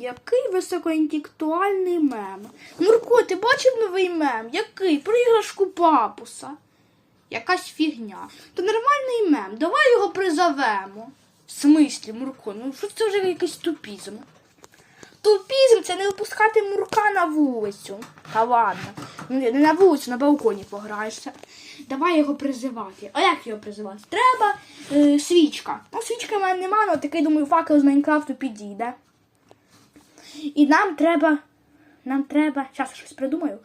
Який високоінтелектуальний мем. Мурко, ти бачив новий мем? Який? Про іграшку папуса. Якась фігня. То нормальний мем. Давай його призовемо. В смислі, Мурко, ну що це вже якийсь тупізм? Тупізм це не випускати мурка на вулицю. Та ладно. Ну, не на вулицю, на балконі пограєшся. Давай його призивати. А як його призивати? Треба е, свічка. Ну, свічки в мене немає, але такий, думаю, факел з Майнкрафту підійде. І нам треба. Нам треба. Зараз щось придумаю.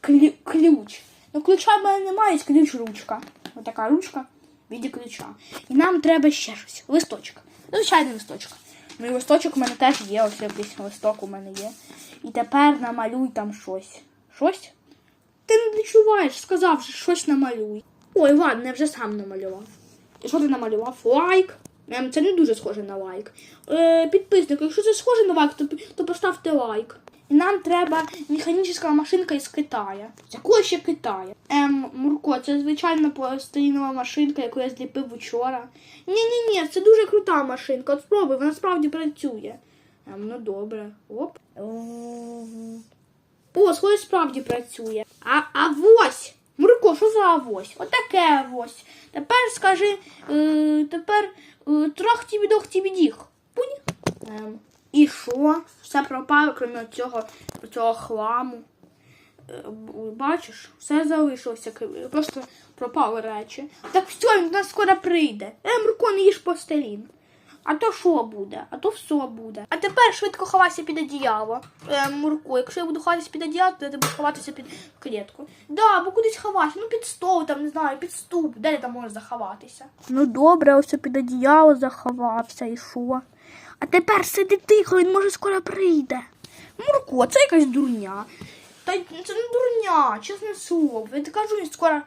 Клю, ключ. Ну, ключа в мене немає, є ключ ручка. Ось така ручка в віді ключа. І нам треба ще щось. Листочок. Звичайний листочок. Ну і листочок у мене теж є, ось якийсь листок у мене є. І тепер намалюй там щось. Щось? Ти не відчуваєш, сказав, що щось намалюй. Ой, ладно, я вже сам намалював. І що ти намалював? Лайк. Ем, Це не дуже схоже на лайк. Е, підписник, якщо це схоже на лайк, то, поставте лайк. І нам треба механічна машинка із Китаю. З якого ще Китаю? Ем, Мурко, це звичайна пластилінова машинка, яку я зліпив вчора. Ні-ні-ні, це дуже крута машинка. От спробуй, вона справді працює. Ем, ну добре. Оп. О, схоже, справді працює. А авось! Мурко, що за авось? Отаке авось. Тепер скажи, е, тепер е, трах тібі дох тібі діх. Ем, і що? Все пропало, крім цього, цього хламу. Е, Бачиш, все залишилося, просто пропали речі. Так все, він до нас скоро прийде. Е, Мурко, не їж постелін. А то що буде? А то все буде. А тепер швидко ховайся під одіяло. Е, Мурко, якщо я буду ховатися під одіяло, то ти будеш ховатися під клітку. Да, бо кудись ховатися. Ну під стол, там, не знаю, під ступ. Де ти там можеш заховатися? Ну добре, ось під одіяло заховався і що? А тепер сиди тихо, він може скоро прийде. Мурко, це якась дурня. Та це не дурня, чесне слово. Я кажу, він скоро.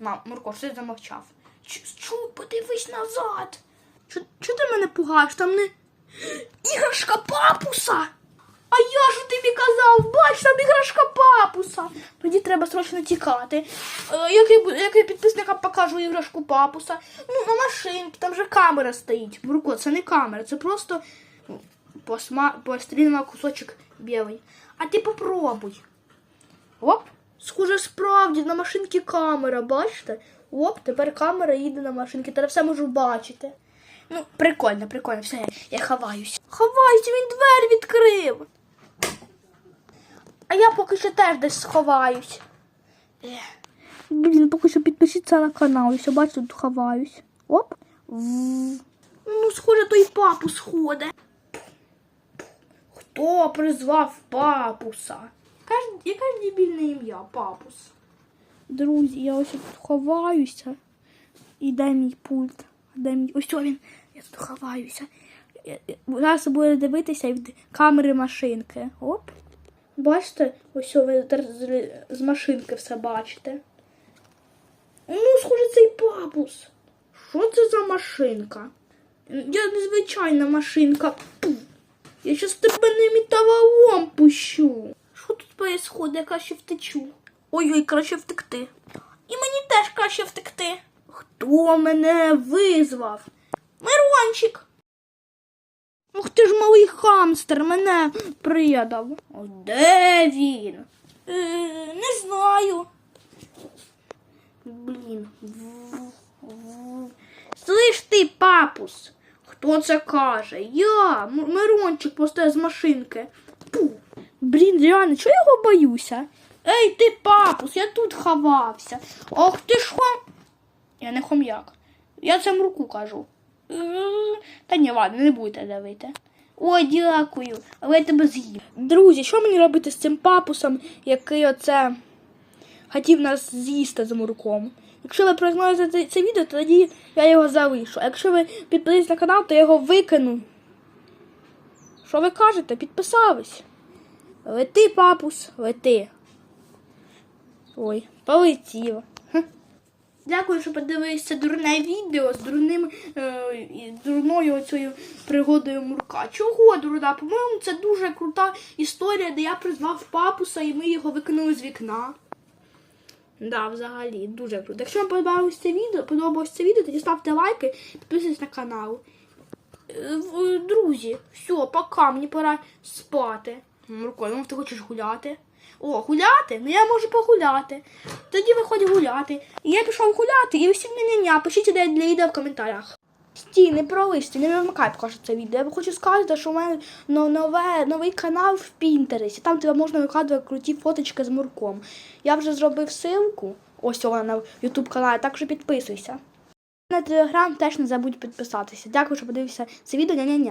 Мам, Мурко, що ти замовчав? Чу, подивись назад. Чо, чо ти мене пугаєш? Там не іграшка папуса. А я ж тобі казав, бач, там іграшка папуса. Тоді треба срочно тікати. Е, як, я, як я підписникам покажу іграшку папуса? Ну, на машинці, там же камера стоїть. Мурко, це не камера, це просто посма... пластиліновий кусочок білий. А ти попробуй. Оп, схоже, справді на машинці камера, бачите? Оп, тепер камера їде на машинки, тепер все можу бачити. Ну, прикольно, прикольно, все, я, я ховаюся. Він двері відкрив. А я поки що теж десь сховаюсь. Ех. Блін, поки що підпишіться на канал, я бачу, тут ховаюсь. Оп. Ну, схоже, той папу сходить. Хто призвав папуса? Яке ж дебільне ім'я, папус? Друзі, я ось тут ховаюся. І де мій пульт? Де мій... Ось він. Я тут ховаюся. Зараз буде дивитися від камери машинки. Оп. Бачите, ось ви з, машинки все бачите. Ну, схоже, цей папус. Що це за машинка? Я незвичайна машинка. Пу. Я щас тебе не металолом пущу. Що тут происходит? Я краще втечу. Ой-ой, краще втекти. І мені теж краще втекти. Хто мене визвав? Мирончик. Ух ти ж малий хамстер мене придав. Де він? Е, не знаю. Блін. Слиш ти, папус. Хто це каже? Я, Мирончик просто з машинки. Пу. Блін, реально, чого я його боюся? Ей, ти папус, я тут ховався. Ох ти ж хом. Я не хом'як. Я це руку кажу. Та ні, ладно, не будете давити. Ой, дякую, але я тебе з'їм. Друзі, що мені робити з цим папусом, який оце хотів нас з'їсти з мурком? Якщо ви прознали це, це відео, то тоді я його залишу. А якщо ви підписались на канал, то я його викину. Що ви кажете? Підписались? Лети, папус, лети. Ой, полетів. Хм. Дякую, що подивилися дурне відео з дурним е, дурною оцею пригодою Мурка. Чого дурна? По-моєму, це дуже крута історія, де я призвав папуса і ми його викинули з вікна. Да, взагалі, дуже круто. Якщо вам подобалось це відео, подобалось це відео, тоді ставте лайки, підписуйтесь на канал. е, друзі, все, пока, мені пора спати. Мурко, ну ти хочеш гуляти? О, гуляти? Ну я можу погуляти. Тоді виходь гуляти. І я пішов гуляти, і всім ня-ня-ня, пишіть ідеї для відео в коментарях. Стій, не пролисти, не вимикай поки що це відео. Я хочу сказати, що у мене нове, новий канал в Пінтересі. Там тебе можна викладувати круті фоточки з Мурком. Я вже зробив ссылку. Ось вона на YouTube каналі, так що підписуйся. На телеграм теж не забудь підписатися. Дякую, що подивився це відео. Ня-ня-ня.